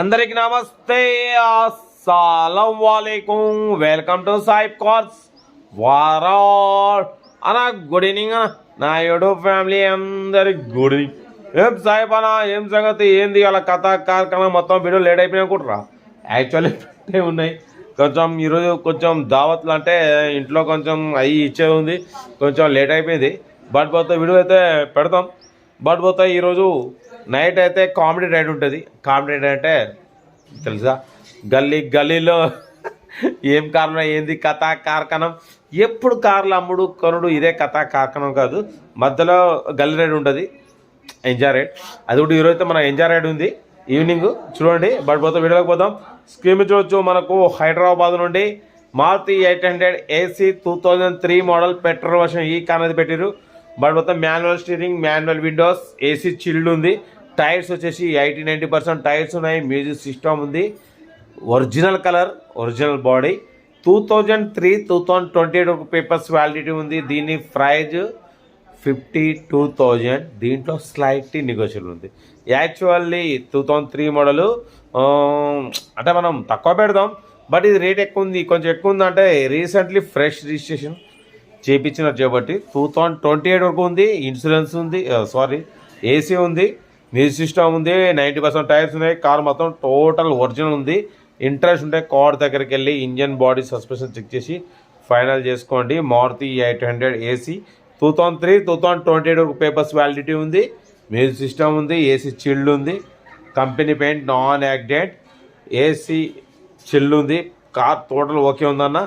అందరికి నమస్తే అస్సలం వాలేకుం వెల్కమ్ టు సాయిబ్ కార్స్. వారాల్. అన్న గుడ్ ఈవినింగ్ అన్న. నా యూట్యూబ్ ఫ్యామిలీ అందరి గుడ్ ఈవినింగ్ ఏం సాయిబ్ అన్న ఏం సంగతి ఏంది అలా కథ కార్యక్రమం మొత్తం వీడియో లేట్ అయిపోయినా అనుకుంటారా యాక్చువల్లీ ఉన్నాయి. కొంచెం ఈరోజు కొంచెం దావత్లు అంటే ఇంట్లో కొంచెం అవి ఇచ్చేది ఉంది. కొంచెం లేట్ అయిపోయింది. బట్ పోతే వీడియో అయితే పెడతాం. బట్ పోతే ఈరోజు నైట్ అయితే కామెడీ రైడ్ ఉంటుంది. కామెడీ రైడ్ అంటే తెలుసా? గల్లీ గల్లీలో ఏం కారణం ఏంది? కథ కార్ఖానం. ఎప్పుడు కార్లు అమ్ముడు కొనుడు ఇదే కథ కార్కణం కాదు. మధ్యలో గల్లీ రైడ్ ఉంటుంది. ఎంజాయ్ రైడ్ అది కూడా ఈరోజు మన ఎంజాయ్ రైడ్ ఉంది. ఈవినింగ్ చూడండి. బట్ పోతే వీడియోకి పోదాం. స్క్రీన్ చూడొచ్చు మనకు హైదరాబాద్ నుండి Maruti eight hundred AC two thousand three model petrol version ఈ కార్ అనేది పెట్టారు బట్ మొత్తం manual steering manual windows AC chilled ఉంది. టైర్స్ వచ్చేసి ఎయిటీ నైంటీ పర్సెంట్ టైర్స్ ఉన్నాయి. మ్యూజిక్ సిస్టమ్ ఉంది. Original colour original body. Two thousand three two thousand twenty eight ఒక papers validity ఉంది. దీని ప్రైజ్ ఫిఫ్టీ టూ థౌజండ్. దీంట్లో slightly negotiable ఉంది. Actually two thousand three model అంటే మనం తక్కువ పెడదాం బట్ ఇది రేట్ ఎక్కువ ఉంది. కొంచెం ఎక్కువ ఉంది అంటే రీసెంట్లీ ఫ్రెష్ రిజిస్ట్రేషన్ చేయించినారు కాబట్టి టూ థౌజండ్ ట్వంటీ ఎయిట్ వరకు ఉంది. ఇన్సూరెన్స్ ఉంది సారీ ఏసీ ఉంది. మీ సిస్టమ్ ఉంది నైంటీ పర్సెంట్ టైర్స్ ఉన్నాయి కార్ మొత్తం టోటల్ ఒరిజినల్ ఉంది. ఇంట్రెస్ట్ ఉంటే కార్ దగ్గరికి వెళ్ళి ఇంజన్ బాడీ సస్పెన్షన్ చెక్ చేసి ఫైనల్ చేసుకోండి. Maruti eight hundred AC two thousand three two thousand twenty eight వరకు పేపర్స్ వ్యాలిడిటీ ఉంది. మ్యూజిక్ సిస్టమ్ ఉంది ఏసీ చిల్డ్ ఉంది. Company paint non accident AC chilled ఉంది. కార్ టోటల్ ఓకే ఉందన్న.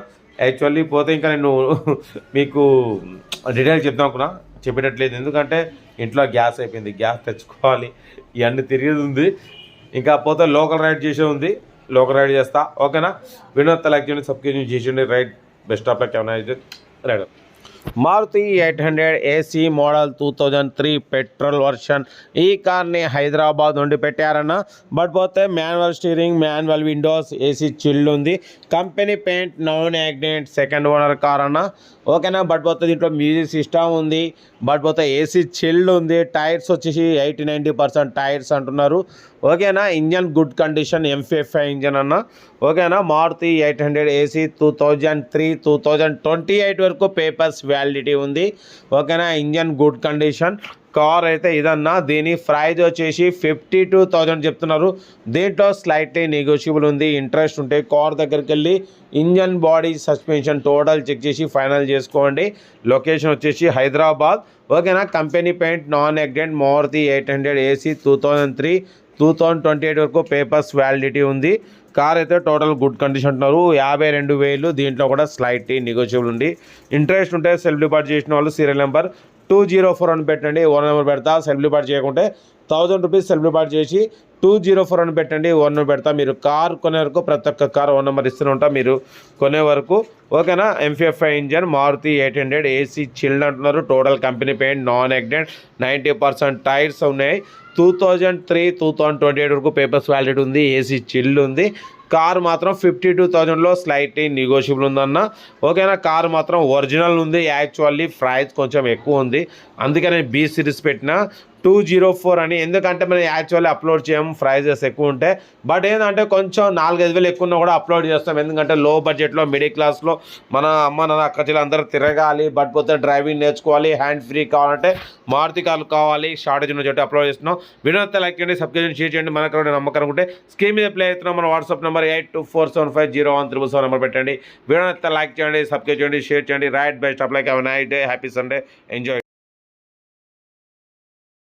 Actually పోతే ఇంకా నేను మీకు డీటెయిల్స్ చెప్తాం అనుకున్నా. చెప్పేటట్లేదు ఎందుకంటే ఇంట్లో గ్యాస్ అయిపోయింది. గ్యాస్ తెచ్చుకోవాలి. ఇవన్నీ తిరిగేది ఉంది. ఇంకా పోతే లోకల్ రైడ్ చేసే ఉంది. లోకల్ రైడ్ చేస్తా. ఓకేనా? వినోద్ తలాక్ చేయండి సబ్స్క్రిప్షన్ చేసేయండి రైడ్ బెస్ట్ ఆఫ్ లక్ ఏమైనా అయితే ride. Maruti eight hundred AC model two thousand three petrol version. ఈ కార్ని హైదరాబాద్ నుండి పెట్టారన్న. బట్ పోతే manual steering manual windows AC chilled ఉంది. Company paint non accident second owner car అన్న. ఓకేనా? బట్ పోతే దీంట్లో మ్యూజిక్ సిస్టమ్ ఉంది. బట్ పోతే ఏసీ చిల్డ్ ఉంది. టైర్స్ వచ్చేసి ఎయిటీ నైంటీ పర్సెంట్ టైర్స్ అంటున్నారు. ఓకేనా? Engine good condition MPFI engine అన్న. ఓకేనా? Maruti eight hundred AC two thousand three two thousand twenty eight వరకు పేపర్స్ వ్యాలిడిటీ ఉంది. ఓకేనా? Engine good condition. కార్ అయితే ఇదన్నా. దీని ప్రైజ్ వచ్చేసి ఫిఫ్టీ టూ థౌజండ్ చెప్తున్నారు. దీంట్లో స్లైట్లీ నెగోషియబుల్ ఉంది. ఇంట్రెస్ట్ ఉంటే కార్ దగ్గరికి వెళ్ళి engine body suspension total check చేసి ఫైనల్ చేసుకోండి. లొకేషన్ వచ్చేసి హైదరాబాద్. ఓకేనా? Company paint non accident Maruti eight hundred AC two thousand three two thousand twenty eight వరకు పేపర్స్ వ్యాలిడిటీ ఉంది. కార్ అయితే టోటల్ గుడ్ కండిషన్ అంటున్నారు యాభై రెండు వేలు దీంట్లో కూడా స్లైట్ నెగోషియబుల్ ఉంది. ఇంట్రెస్ట్ ఉంటే సెల్ఫ్ డిపాజిట్ చేసిన వాళ్ళు serial number two zero four అని పెట్టండి ఓన్ నెంబర్ పెడతా సెల్ఫ్ చేయకుంటే థౌజండ్ రూపీస్ సెల్ఫ్ పాటు చేసి టూ జీరో ఫోర్ అని పెట్టండి ఓన్ నెంబర్ పెడతా. మీరు కార్ కొనే వరకు ప్రతి ఒక్క కార్ ఓన్ నెంబర్ ఇస్తూనే ఉంటా మీరు కొనే వరకు. ఓకేనా? MPFI engine Maruti eight hundred AC chilled అంటున్నారు total company paint non accident ninety percent tyres ఉన్నాయి. Two thousand three two thousand twenty eight వరకు పేపర్స్ వ్యాలిడ్ ఉంది ఏసీ చిల్డ్ ఉంది. కార్ మాత్రం ఫిఫ్టీ టూ థౌజండ్లో స్లైట్లీ నెగోషియబుల్ ఉందన్న. ఓకేనా car మాత్రం ఒరిజినల్ ఉంది. యాక్చువల్లీ ప్రైస్ కొంచెం ఎక్కువ ఉంది. అందుకే నేను బీ సిరీస్ పెట్టిన టూ జీరో ఫోర్ అని. ఎందుకంటే మనం యాక్చువల్లీ అప్లోడ్ చేయము ప్రైజెస్ ఎక్కువ ఉంటాయి బట్ ఏంటంటే కొంచెం నాలుగైదు వేలు ఎక్కువ కూడా అప్లోడ్ చేస్తాం. ఎందుకంటే లో బడ్జెట్లో మిడిల్ క్లాస్లో మన అమ్మ నాన్న అక్క చెల్లి అందరూ తిరగాలి బట్ పోతే డ్రైవింగ్ నేర్చుకోవాలి హ్యాండ్ ఫ్రీ కావాలంటే మారుతి కార్లు కావాలి షార్టేజ్ ఉన్న చోట అప్లోడ్ చేస్తున్నాం. వీడియో లైక్ చేయండి సబ్స్క్రైబ్ షేర్ చేయండి. మనకు నమ్మకం అనుకుంటే స్క్రీన్ మీద ప్లే అవుతున్నాం మన WhatsApp number eight two four seven five zero one triple seven number పెట్టండి. వీడియో లైక్ చేయండి సబ్స్క్రైబ్ చేయండి షేర్ చేయండి. Right best అప్లైక్ have night day happy Sunday enjoy